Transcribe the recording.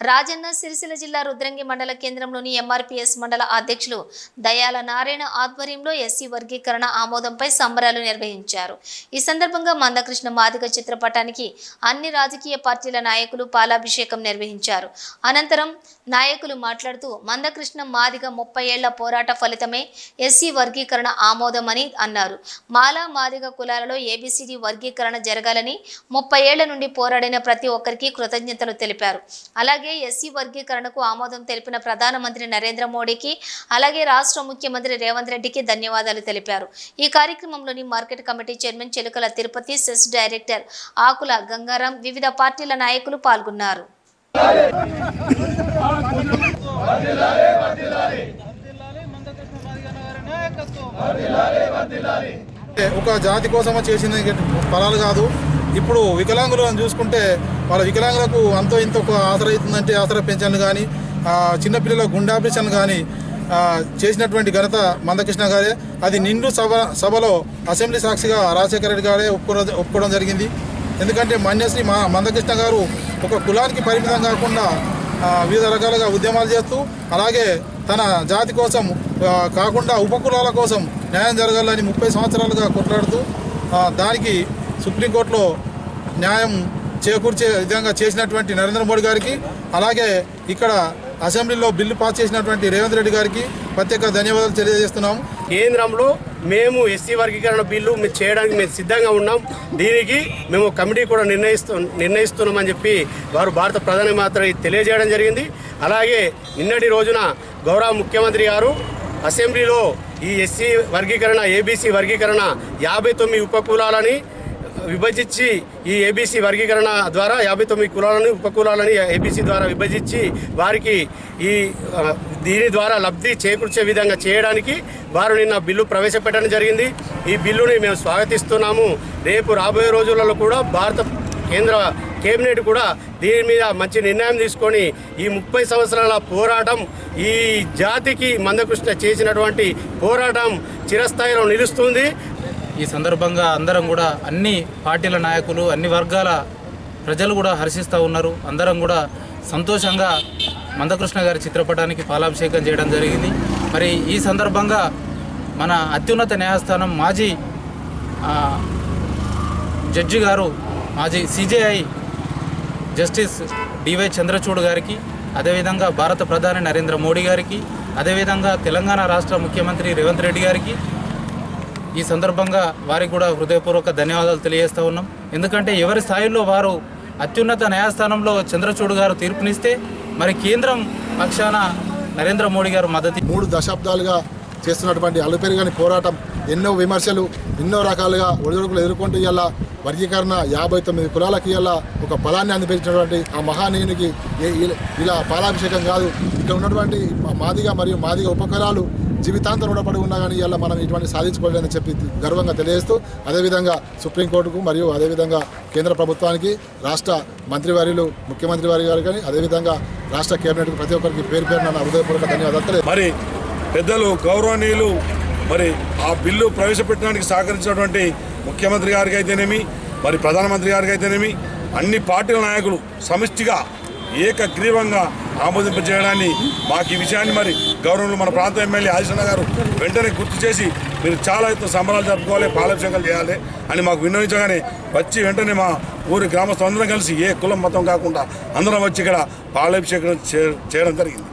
రాజన్న సిరిసిల్ల జిల్లా రుద్రంగి మండల కేంద్రంలోని ఎంఆర్పీఎస్ మండల అధ్యక్షులు దయాల నారాయణ ఆధ్వర్యంలో ఎస్సీ వర్గీకరణ ఆమోదంపై సంబరాలు నిర్వహించారు. ఈ సందర్భంగా మందకృష్ణ మాదిగ చిత్రపటానికి అన్ని రాజకీయ పార్టీల నాయకులు పాలాభిషేకం నిర్వహించారు. అనంతరం నాయకులు మాట్లాడుతూ మందకృష్ణ మాదిగ ముప్పై ఏళ్ళ పోరాట ఫలితమే ఎస్సీ వర్గీకరణ ఆమోదమని అన్నారు. మాలా మాదిగ కులాలలో ఏబిసిడి వర్గీకరణ జరగాలని ముప్పై ఏళ్ళ నుండి పోరాడిన ప్రతి ఒక్కరికి కృతజ్ఞతలు తెలిపారు. అలాగే ఎస్సీ వర్గీకరణకు ఆమోదం తెలిపిన ప్రధానమంత్రి నరేంద్ర మోడీకి అలాగే రాష్ట్ర ముఖ్యమంత్రి రేవంత్ రెడ్డికి ధన్యవాదాలు తెలిపారు. ఈ కార్యక్రమంలోని market committee chairman Chelukala Tirupati cess director Akula Gangaram వివిధ పార్టీల నాయకులు పాల్గొన్నారు. ఒక జాతి కోసమో చేసింది ఫలాలు కాదు. ఇప్పుడు వికలాంగులను చూసుకుంటే వాళ్ళ వికలాంగులకు అంతో ఇంత ఒక ఆసరా అవుతుందంటే ఆసరా కానీ చిన్నపిల్లల గుండె ఆపరేషన్ కానీ చేసినటువంటి ఘనత మందకృష్ణ గారే. అది నిండు సభ సభలో అసెంబ్లీ సాక్షిగా రాజశేఖర రెడ్డి గారే ఒప్పుకోవడం ఒప్పుకోవడం జరిగింది. ఎందుకంటే మన్యశ్రీ మా మందకృష్ణ గారు ఒక కులానికి పరిమితం కాకుండా వివిధ రకాలుగా ఉద్యమాలు చేస్తూ అలాగే తన జాతి కోసం కాకుండా ఉపకులాల కోసం న్యాయం జరగాలని ముప్పై సంవత్సరాలుగా కొట్లాడుతూ దానికి సుప్రీంకోర్టులో న్యాయం చేకూర్చే విధంగా చేసినటువంటి నరేంద్ర మోడీ గారికి అలాగే ఇక్కడ అసెంబ్లీలో బిల్లు పాస్ చేసినటువంటి రేవంత్ రెడ్డి గారికి ప్రత్యేక ధన్యవాదాలు తెలియజేస్తున్నాం కేంద్రంలో మేము ఎస్సీ వర్గీకరణ బిల్లు మేము చేయడానికి మేము సిద్ధంగా ఉన్నాం. దీనికి మేము కమిటీ కూడా నిర్ణయిస్తూ నిర్ణయిస్తున్నామని చెప్పి వారు భారత ప్రధాని మాత్రం తెలియజేయడం జరిగింది. అలాగే నిన్నటి రోజున గౌరవ ముఖ్యమంత్రి గారు అసెంబ్లీలో ఈ ఎస్సీ వర్గీకరణ ఏబీసీ వర్గీకరణ యాభై తొమ్మిది ఉపకులాలని విభజించి ఈ ఏబీసీ వర్గీకరణ ద్వారా యాభై తొమ్మిది కులాలని ఉపకులాలని ఏబీసీ ద్వారా విభజించి వారికి ఈ దీని ద్వారా లబ్ధి చేకూర్చే విధంగా చేయడానికి వారు నిన్న బిల్లు ప్రవేశపెట్టడం జరిగింది. ఈ బిల్లుని మేము స్వాగతిస్తున్నాము. రేపు రాబోయే రోజులలో కూడా భారత కేంద్ర కేబినెట్ కూడా దీని మీద మంచి నిర్ణయం తీసుకొని ఈ ముప్పై సంవత్సరాల పోరాటం ఈ జాతికి మందకృష్ణ చేసినటువంటి పోరాటం చిరస్థాయిలో నిలుస్తుంది. ఈ సందర్భంగా అందరం కూడా అన్ని పార్టీల నాయకులు అన్ని వర్గాల ప్రజలు కూడా హర్షిస్తూ ఉన్నారు. అందరం కూడా సంతోషంగా మందకృష్ణ గారి చిత్రపటానికి పాలాభిషేకం చేయడం జరిగింది. మరి ఈ సందర్భంగా మన అత్యున్నత న్యాయస్థానం మాజీ జడ్జి గారు మాజీ సిజేఐ జస్టిస్ డివై చంద్రచూడ్ గారికి అదేవిధంగా భారత ప్రధాని నరేంద్ర మోడీ గారికి అదేవిధంగా తెలంగాణ రాష్ట్ర ముఖ్యమంత్రి రేవంత్ రెడ్డి గారికి ఈ సందర్భంగా వారికి కూడా హృదయపూర్వక ధన్యవాదాలు తెలియజేస్తూ ఉన్నాం. ఎందుకంటే ఎవరి స్థాయిలో వారు అత్యున్నత న్యాయస్థానంలో చంద్రచూడ్ గారు తీర్పునిస్తే మరి కేంద్రం పక్షాన నరేంద్ర మోడీ గారు మద్దతు మూడు దశాబ్దాలుగా చేస్తున్నటువంటి అలుపెరుగని పోరాటం ఎన్నో విమర్శలు ఎన్నో రకాలుగా ఒడిదుడుకులు ఎదుర్కొంటూ ఇవాళ వర్గీకరణ యాభై తొమ్మిది కులాలకి ఇవ్వాలా ఒక ఫలాన్ని అందిపించినటువంటి ఆ మహానీయునికి ఇలా- పాలాభిషేకం కాదు. ఇక్కడ ఉన్నటువంటి మాదిగ మరియు మాదిగ ఉపకులాలు జీవితాంతం రుణపడి ఉన్నా కానీ ఇలా మనం ఇటువంటి సాధించుకోలేదని చెప్పి గర్వంగా తెలియజేస్తూ అదేవిధంగా సుప్రీంకోర్టుకు మరియు అదేవిధంగా కేంద్ర ప్రభుత్వానికి రాష్ట్ర మంత్రివర్యులు ముఖ్యమంత్రి వారి గారు కానీ అదేవిధంగా రాష్ట్ర కేబినెట్కు ప్రతి ఒక్కరికి పేరు పేరు నా హృదయపూర్వక ధన్యవాదాలు మరి పెద్దలు గౌరవనీయులు మరి ఆ బిల్లు ప్రవేశపెట్టడానికి సహకరించినటువంటి ముఖ్యమంత్రి గారికి అయితేనేమి మరి ప్రధానమంత్రి గారికి అయితేనేమి అన్ని పార్టీల నాయకులు సమిష్టిగా ఏకగ్రీవంగా ఆమోదింపజేయడాన్ని మాకు ఈ విషయాన్ని మరి గౌరవంలో మన ప్రాంత ఎమ్మెల్యే ఆదిశన్న గారు వెంటనే గుర్తు చేసి మీరు చాలా ఎత్తు సంబరాలు జరుపుకోవాలి పాలాభిషేకాలు చేయాలి అని మాకు విన్నవించగానే వచ్చి వెంటనే మా ఊరి గ్రామస్తులందరం కలిసి ఏ కులం మతం కాకుండా అందరం వచ్చి ఇక్కడ పాలాభిషేకం చేయడం జరిగింది.